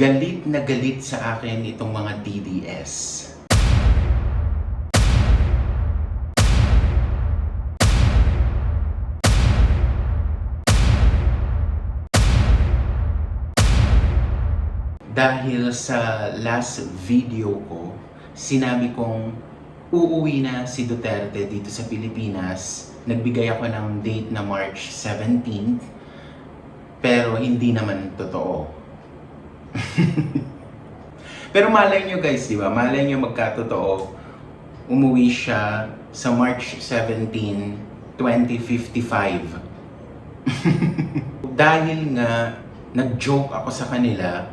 galit na galit sa akin itong mga DDS. Dahil sa last video ko, sinabi kong uuwi na si Duterte dito sa Pilipinas. Nagbigay ako ng date na March 17th, pero hindi naman totoo. pero malay nyo guys, di ba? Malay nyo magkatotoo. Umuwi siya sa March 17, 2055. Dahil nga nag-joke ako sa kanila,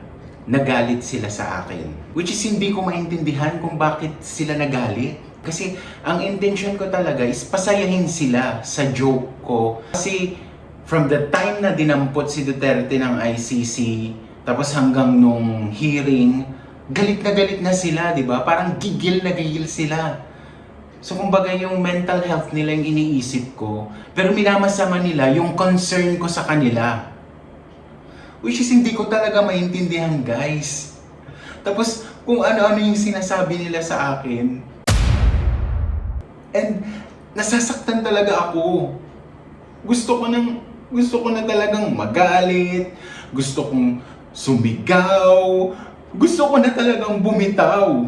nagalit sila sa akin. Which is hindi ko maintindihan kung bakit sila nagalit. Kasi ang intention ko talaga is pasayahin sila sa joke ko. Kasi from the time na dinampot si Duterte ng ICC, tapos hanggang nung hearing, galit na galit na sila, di ba? Parang gigil na gigil sila. So kumbaga yung mental health nila yung iniisip ko, pero minamasama nila yung concern ko sa kanila. Which is hindi ko talaga maintindihan guys. Tapos kung ano-ano yung sinasabi nila sa akin. And nasasaktan talaga ako. Gusto ko nang gusto ko na talagang magalit, gusto kong sumigaw, gusto ko na talagang bumitaw.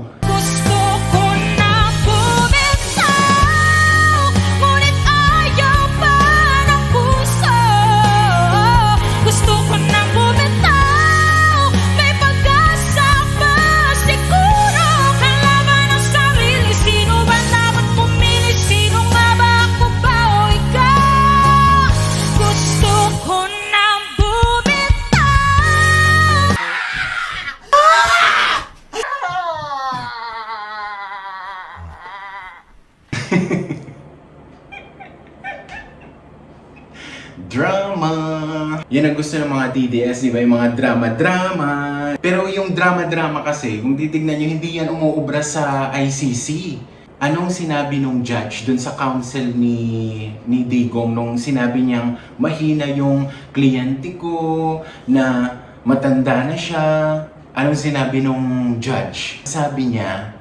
Drama! Yan ang gusto ng mga DDS, di ba? Yung mga drama-drama. Pero yung drama-drama kasi, kung titignan nyo, hindi yan umuubra sa ICC. Anong sinabi nung judge dun sa counsel ni, ni Digong nung sinabi niyang mahina yung kliyente ko, na matanda na siya. Anong sinabi nung judge? Sabi niya,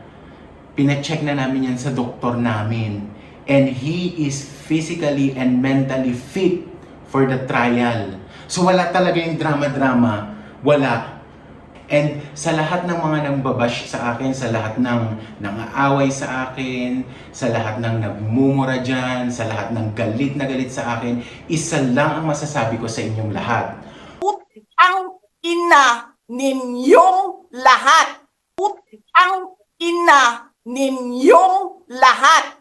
pina-check na namin yan sa doktor namin. And he is physically and mentally fit for the trial. So wala talaga yung drama-drama. Wala. And sa lahat ng mga nangbabash sa akin, sa lahat ng nangaaway sa akin, sa lahat ng nagmumura dyan, sa lahat ng galit na galit sa akin, isa lang ang masasabi ko sa inyong lahat. ang ina ninyong lahat. Ang ina ninyong lahat.